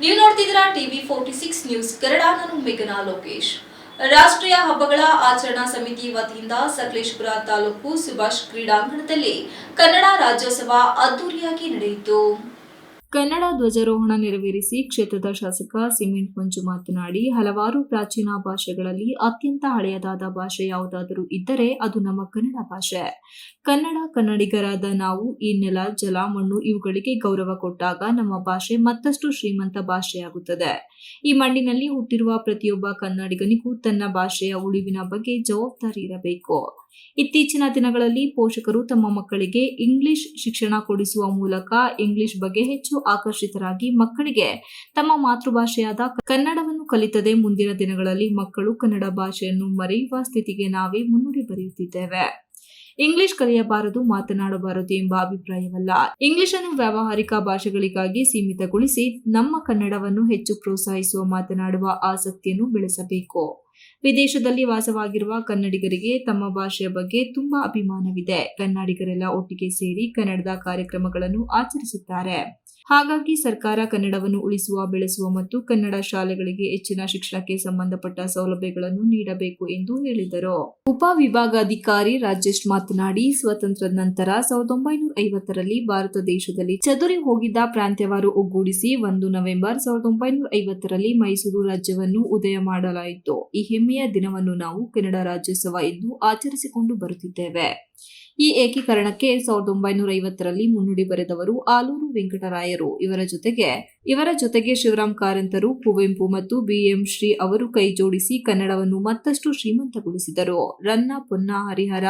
ನೀವು ನೋಡ್ತಿದ್ದೀರಾ TV forty six news Kannada ನಾನು ಮೇಘನಾ ಲೋಕೇಶ್. ರಾಷ್ಟ್ರೀಯ ಹಬ್ಬಗಳ ಆಚರಣಾ ಸಮಿತಿ ವತಿಯಿಂದ ಸಕಲೇಶ್ಪುರ ತಾಲೂಕು ಸುಭಾಷ್ ಕ್ರೀಡಾಂಗಣದಲ್ಲಿ ಕನ್ನಡ ರಾಜ್ಯೋತ್ಸವ ಅದ್ದೂರಿಯಾಗಿ ನಡೆಯಿತು. ಕನ್ನಡ ಧ್ವಜಾರೋಹಣ ನೆರವೇರಿಸಿ ಕ್ಷೇತ್ರದ ಶಾಸಕ ಸಿಮೆಂಟ್ ಮಂಜು ಮಾತನಾಡಿ, ಹಲವಾರು ಪ್ರಾಚೀನ ಭಾಷೆಗಳಲ್ಲಿ ಅತ್ಯಂತ ಹಳೆಯದಾದ ಭಾಷೆ ಯಾವುದಾದರೂ ಇದ್ದರೆ ಅದು ನಮ್ಮ ಕನ್ನಡ ಭಾಷೆ. ಕನ್ನಡ ಕನ್ನಡಿಗರಾದ ನಾವು ಈ ನೆಲ, ಜಲ, ಮಣ್ಣು ಇವುಗಳಿಗೆ ಗೌರವ ಕೊಟ್ಟಾಗ ನಮ್ಮ ಭಾಷೆ ಮತ್ತಷ್ಟು ಶ್ರೀಮಂತ ಭಾಷೆಯಾಗುತ್ತದೆ. ಈ ಮಣ್ಣಿನಲ್ಲಿ ಹುಟ್ಟಿರುವ ಪ್ರತಿಯೊಬ್ಬ ಕನ್ನಡಿಗನಿಗೂ ತನ್ನ ಭಾಷೆಯ ಉಳಿವಿನ ಬಗ್ಗೆ ಜವಾಬ್ದಾರಿ ಇರಬೇಕು. ಇತ್ತೀಚಿನ ದಿನಗಳಲ್ಲಿ ಪೋಷಕರು ತಮ್ಮ ಮಕ್ಕಳಿಗೆ ಇಂಗ್ಲಿಷ್ ಶಿಕ್ಷಣ ಕೊಡಿಸುವ ಮೂಲಕ ಇಂಗ್ಲಿಷ್ ಬಗ್ಗೆ ಹೆಚ್ಚು ಆಕರ್ಷಿತರಾಗಿ ಮಕ್ಕಳಿಗೆ ತಮ್ಮ ಮಾತೃಭಾಷೆಯಾದ ಕನ್ನಡವನ್ನು ಕಲಿತದೆ ಮುಂದಿನ ದಿನಗಳಲ್ಲಿ ಮಕ್ಕಳು ಕನ್ನಡ ಭಾಷೆಯನ್ನು ಮರೆಯುವ ಸ್ಥಿತಿಗೆ ನಾವೇ ಮುನ್ನುಡಿ ಬರೆಯುತ್ತಿದ್ದೇವೆ. ಇಂಗ್ಲಿಷ್ ಕಲಿಯಬಾರದು, ಮಾತನಾಡಬಾರದು ಎಂಬ ಅಭಿಪ್ರಾಯವಲ್ಲ. ಇಂಗ್ಲಿಷ್ ಅನ್ನು ವ್ಯಾವಹಾರಿಕ ಭಾಷೆಗಳಿಗಾಗಿ ಸೀಮಿತಗೊಳಿಸಿ ನಮ್ಮ ಕನ್ನಡವನ್ನು ಹೆಚ್ಚು ಪ್ರೋತ್ಸಾಹಿಸುವ, ಮಾತನಾಡುವ ಆಸಕ್ತಿಯನ್ನು ಬೆಳೆಸಬೇಕು. ವಿದೇಶದಲ್ಲಿ ವಾಸವಾಗಿರುವ ಕನ್ನಡಿಗರಿಗೆ ತಮ್ಮ ಭಾಷೆಯ ಬಗ್ಗೆ ತುಂಬಾ ಅಭಿಮಾನವಿದೆ. ಕನ್ನಡಿಗರೆಲ್ಲ ಒಟ್ಟಿಗೆ ಸೇರಿ ಕನ್ನಡದ ಕಾರ್ಯಕ್ರಮಗಳನ್ನು ಆಚರಿಸುತ್ತಾರೆ. ಹಾಗಾಗಿ ಸರ್ಕಾರ ಕನ್ನಡವನ್ನು ಉಳಿಸುವ, ಬೆಳೆಸುವ ಮತ್ತು ಕನ್ನಡ ಶಾಲೆಗಳಿಗೆ ಹೆಚ್ಚಿನ ಶಿಕ್ಷಣಕ್ಕೆ ಸಂಬಂಧಪಟ್ಟ ಸೌಲಭ್ಯಗಳನ್ನು ನೀಡಬೇಕು ಎಂದು ಹೇಳಿದರು. ಉಪವಿಭಾಗಾಧಿಕಾರಿ ರಾಜೇಶ್ ಮಾತನಾಡಿ ಸ್ವಾತಂತ್ರ್ಯದ ನಂತರ ಸಾವಿರದ ಒಂಬೈನೂರ ಐವತ್ತರಲ್ಲಿ ಭಾರತ ದೇಶದಲ್ಲಿ ಚದುರಿ ಹೋಗಿದ್ದ ಪ್ರಾಂತ್ಯವಾರು ಒಗ್ಗೂಡಿಸಿ, ಒಂದು ನವೆಂಬರ್ ಸಾವಿರದ ಒಂಬೈನೂರ ಐವತ್ತರಲ್ಲಿ ಮೈಸೂರು ರಾಜ್ಯವನ್ನು ಉದಯ ಮಾಡಲಾಯಿತು. ಈ ಹೆಮ್ಮೆಯ ದಿನವನ್ನು ನಾವು ಕನ್ನಡ ರಾಜ್ಯೋತ್ಸವ ಎಂದು ಆಚರಿಸಿಕೊಂಡು ಬರುತ್ತಿದ್ದೇವೆ. ಈ ಏಕೀಕರಣಕ್ಕೆ ಸಾವಿರದ ಒಂಬೈನೂರ ಐವತ್ತರಲ್ಲಿ ಮುನ್ನುಡಿ ಬರೆದವರು ಆಲೂರು ವೆಂಕಟರಾಯರು. ಇವರ ಜೊತೆಗೆ ಇವರ ಜೊತೆಗೆ ಶಿವರಾಮ್ ಕಾರಂತರು, ಕುವೆಂಪು ಮತ್ತು ಬಿಎಂ ಶ್ರೀ ಅವರು ಕೈಜೋಡಿಸಿ ಕನ್ನಡವನ್ನು ಮತ್ತಷ್ಟು ಶ್ರೀಮಂತಗೊಳಿಸಿದರು. ರನ್ನ ಪೊನ್ನ ಹರಿಹರ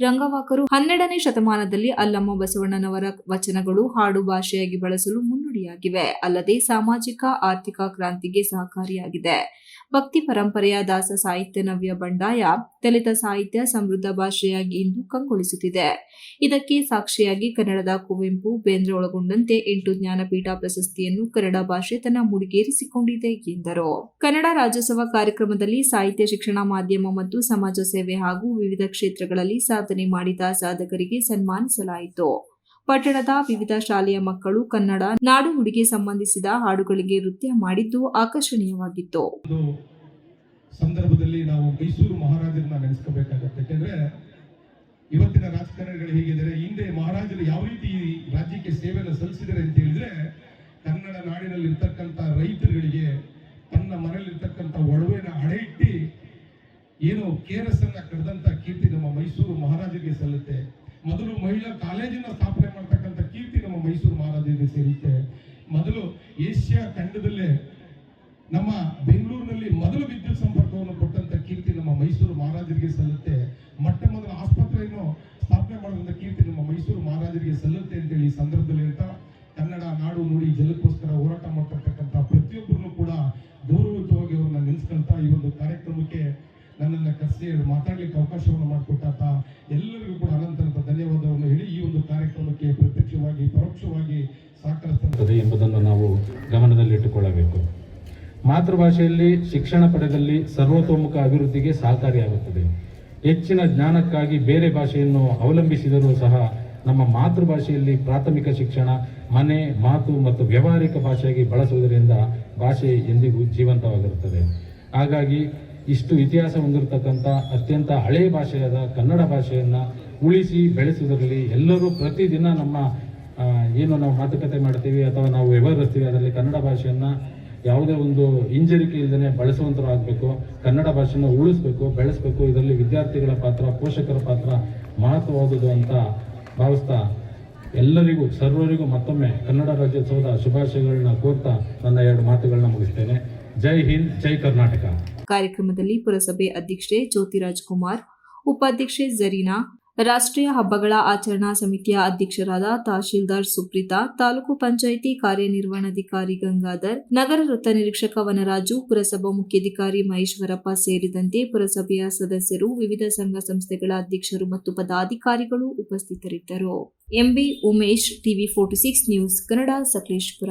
ರಂಗವಾಕರು ಹನ್ನೆರಡನೇ ಶತಮಾನದಲ್ಲಿ ಅಲ್ಲಮ್ಮ ಬಸವಣ್ಣನವರ ವಚನಗಳು ಹಾಡು ಭಾಷೆಯಾಗಿ ಬಳಸಲು ಮುನ್ನುಡಿಯಾಗಿವೆ. ಅಲ್ಲದೆ ಸಾಮಾಜಿಕ, ಆರ್ಥಿಕ ಕ್ರಾಂತಿಗೆ ಸಹಕಾರಿಯಾಗಿದೆ. ಭಕ್ತಿ ಪರಂಪರೆಯ ದಾಸ ಸಾಹಿತ್ಯ ನವ್ಯ ಬಂಡಾಯ ದಲಿತ ಸಾಹಿತ್ಯ ಸಮೃದ್ಧ ಭಾಷೆಯಾಗಿ ಇಂದು ಕಂಗೊಳಿಸುತ್ತಿದೆ. ಇದಕ್ಕೆ ಸಾಕ್ಷಿಯಾಗಿ ಕನ್ನಡದ ಕುವೆಂಪು, ಬೇಂದ್ರೆ ಒಳಗೊಂಡಂತೆ ಎಂಟು ಜ್ಞಾನಪೀಠ ಪ್ರಶಸ್ತಿಯನ್ನು ಕನ್ನಡ ಭಾಷೆ ತನ್ನ ಮುಡಿಗೇರಿಸಿಕೊಂಡಿದೆ ಎಂದರು. ಕನ್ನಡ ರಾಜ್ಯೋತ್ಸವ ಕಾರ್ಯಕ್ರಮದಲ್ಲಿ ಸಾಹಿತ್ಯ, ಶಿಕ್ಷಣ, ಮಾಧ್ಯಮ ಮತ್ತು ಸಮಾಜ ಸೇವೆ ಹಾಗೂ ವಿವಿಧ ಕ್ಷೇತ್ರಗಳಲ್ಲಿ ಸಾಧನೆ ಮಾಡಿದ ಸಾಧಕರಿಗೆ ಸನ್ಮಾನಿಸಲಾಯಿತು. ಪಟ್ಟಣದ ವಿವಿಧ ಶಾಲೆಯ ಮಕ್ಕಳು ಕನ್ನಡ ನಾಡು ನುಡಿಗೆ ಸಂಬಂಧಿಸಿದ ಹಾಡುಗಳಿಗೆ ನೃತ್ಯ ಮಾಡಿದ್ದು ಆಕರ್ಷಣೀಯವಾಗಿತ್ತು. ಸಂದರ್ಭದಲ್ಲಿ ನಾವು ಮೈಸೂರು ಮಹಾರಾಜರನ್ನ ನೆನೆಸ್ಕೋಬೇಕಾಗತ್ತೆ. ಯಾಕೆಂದ್ರೆ ಇವತ್ತಿನ ರಾಜಕಾರಣಿಗಳು ಹೇಗಿದ್ದಾರೆ, ಹಿಂದೆ ಮಹಾರಾಜರು ಯಾವ ರೀತಿ ರಾಜ್ಯಕ್ಕೆ ಸೇವೆಯನ್ನು ಸಲ್ಲಿಸಿದ್ದಾರೆ ಅಂತ ಹೇಳಿದ್ರೆ, ಕನ್ನಡ ನಾಡಿನಲ್ಲಿ ಇರ್ತಕ್ಕಂಥ ರೈತರುಗಳಿಗೆ ತನ್ನ ಮನೆಯಲ್ಲಿರ್ತಕ್ಕಂಥ ಒಡವೆನ ಹಡೆ ಇಟ್ಟಿ ಏನು ಕೇರಸ್ ಅನ್ನ ಕರೆದಂತ ಕೀರ್ತಿ ನಮ್ಮ ಮೈಸೂರು ಮಹಾರಾಜರಿಗೆ ಸಲ್ಲುತ್ತೆ. ಮೊದಲು ಮಹಿಳಾ ಕಾಲೇಜಿನ ಸ್ಥಾಪನೆ ಮಾಡ್ತಕ್ಕಂಥ ಕೀರ್ತಿ ನಮ್ಮ ಮೈಸೂರು ಮಹಾರಾಜರಿಗೆ ಸೇರುತ್ತೆ. ಮೊದಲು ಏಷ್ಯಾ ಖಂಡದಲ್ಲೇ ನಮ್ಮ ಬೆಂಗಳೂರಿನಲ್ಲಿ ಮೊದಲು ವಿದ್ಯುತ್ ಸಂಪರ್ಕವನ್ನು ಕೊಟ್ಟಂತ ಕೀರ್ತಿ ನಮ್ಮ ಮೈಸೂರು ಮಹಾರಾಜರಿಗೆ ಸಲ್ಲುತ್ತೆ. ಮೊಟ್ಟ ಮೊದಲ ಆಸ್ಪತ್ರೆಯನ್ನು ಸ್ಥಾಪನೆ ಮಾಡಿದಂತ ಕೀರ್ತಿ ನಮ್ಮ ಮೈಸೂರು ಮಹಾರಾಜರಿಗೆ ಸಲ್ಲುತ್ತೆ ಅಂತೇಳಿ ಈ ಸಂದರ್ಭದಲ್ಲಿ ಅಂತ ಕನ್ನಡ ನಾಡು ನುಡಿ ಜಲಕ್ಕೋಸ್ಕರ ಹೋರಾಟ ಮಾಡ್ತಿರ್ತಕ್ಕಂಥ ನನ್ನನ್ನ ಕರೆಸಿ ಮಾತಾಡ್ಲಿಕ್ಕೆ ಅವಕಾಶವನ್ನು ಮಾಡಿಕೊಟ್ಟಾತ ಎಲ್ಲರಿಗೂ ಕೂಡ ಅನಂತರಂತ ಧನ್ಯವಾದವನ್ನು ಹೇಳಿ ಈ ಒಂದು ಕಾರ್ಯಕ್ರಮಕ್ಕೆ ಪ್ರತ್ಯಕ್ಷವಾಗಿ, ಪರೋಕ್ಷವಾಗಿ ಸಹಕರಿಸುತ್ತದೆ ಎಂಬುದನ್ನು ನಾವು ಗಮನದಲ್ಲಿಟ್ಟುಕೊಳ್ಳಬೇಕು. ಮಾತೃಭಾಷೆಯಲ್ಲಿ ಶಿಕ್ಷಣ ಪಡೆದಲ್ಲಿ ಸರ್ವತೋಮುಖ ಅಭಿವೃದ್ಧಿಗೆ ಸಹಕಾರಿಯಾಗುತ್ತದೆ. ಹೆಚ್ಚಿನ ಜ್ಞಾನಕ್ಕಾಗಿ ಬೇರೆ ಭಾಷೆಯನ್ನು ಅವಲಂಬಿಸಿದರೂ ಸಹ ನಮ್ಮ ಮಾತೃಭಾಷೆಯಲ್ಲಿ ಪ್ರಾಥಮಿಕ ಶಿಕ್ಷಣ, ಮನೆ, ಮಾತು ಮತ್ತು ವ್ಯಾವಹಾರಿಕ ಭಾಷೆಯಾಗಿ ಬಳಸುವುದರಿಂದ ಭಾಷೆ ಎಂದಿಗೂ ಜೀವಂತವಾಗಿರುತ್ತದೆ. ಹಾಗಾಗಿ ಇಷ್ಟು ಇತಿಹಾಸ ಹೊಂದಿರತಕ್ಕಂಥ ಅತ್ಯಂತ ಹಳೆಯ ಭಾಷೆಯಾದ ಕನ್ನಡ ಭಾಷೆಯನ್ನು ಉಳಿಸಿ ಬೆಳೆಸುವುದರಲ್ಲಿ ಎಲ್ಲರೂ ಪ್ರತಿದಿನ ನಮ್ಮ ಏನು ನಾವು ಮಾತುಕತೆ ಮಾಡ್ತೀವಿ ಅಥವಾ ನಾವು ವ್ಯವಹರಿಸ್ತೀವಿ, ಅದರಲ್ಲಿ ಕನ್ನಡ ಭಾಷೆಯನ್ನು ಯಾವುದೇ ಒಂದು ಹಿಂಜರಿಕೆ ಇಲ್ಲದೆ ಬಳಸುವಂಥರು ಆಗಬೇಕು, ಕನ್ನಡ ಭಾಷೆಯನ್ನು ಉಳಿಸ್ಬೇಕು, ಬೆಳೆಸಬೇಕು, ಇದರಲ್ಲಿ ವಿದ್ಯಾರ್ಥಿಗಳ ಪಾತ್ರ, ಪೋಷಕರ ಪಾತ್ರ ಮಹತ್ವವಾದುದು ಅಂತ ಭಾವಿಸ್ತಾ ಎಲ್ಲರಿಗೂ, ಸರ್ವರಿಗೂ ಮತ್ತೊಮ್ಮೆ ಕನ್ನಡ ರಾಜ್ಯೋತ್ಸವದ ಶುಭಾಶಯಗಳನ್ನ ಕೋರ್ತಾ ನನ್ನ ಎರಡು ಮಾತುಗಳನ್ನ ಮುಗಿಸ್ತೇನೆ. ಜೈ ಹಿಂದ್, ಜೈ ಕರ್ನಾಟಕ. ಕಾರ್ಯಕ್ರಮದಲ್ಲಿ ಪುರಸಭೆ ಅಧ್ಯಕ್ಷೆ ಜ್ಯೋತಿರಾಜ್ ಕುಮಾರ್, ಉಪಾಧ್ಯಕ್ಷೆ ಜರೀನಾ ರಾಷ್ಟ್ರೀಯ ಹಬ್ಬಗಳ ಆಚರಣಾ ಸಮಿತಿಯ ಅಧ್ಯಕ್ಷರಾದ ತಹಶೀಲ್ದಾರ್ ಸುಪ್ರೀತಾ, ತಾಲೂಕು ಪಂಚಾಯಿತಿ ಕಾರ್ಯನಿರ್ವಹಣಾಧಿಕಾರಿ ಗಂಗಾಧರ್, ನಗರ ವೃತ್ತ ನಿರೀಕ್ಷಕ ವನರಾಜು, ಪುರಸಭಾ ಮುಖ್ಯಾಧಿಕಾರಿ ಮಹೇಶ್ವರಪ್ಪ ಸೇರಿದಂತೆ ಪುರಸಭೆಯ ಸದಸ್ಯರು, ವಿವಿಧ ಸಂಘ ಸಂಸ್ಥೆಗಳ ಅಧ್ಯಕ್ಷರು ಮತ್ತು ಪದಾಧಿಕಾರಿಗಳು ಉಪಸ್ಥಿತರಿದ್ದರು. M B Umesh, TV forty six news, Kannada Sakleshpur.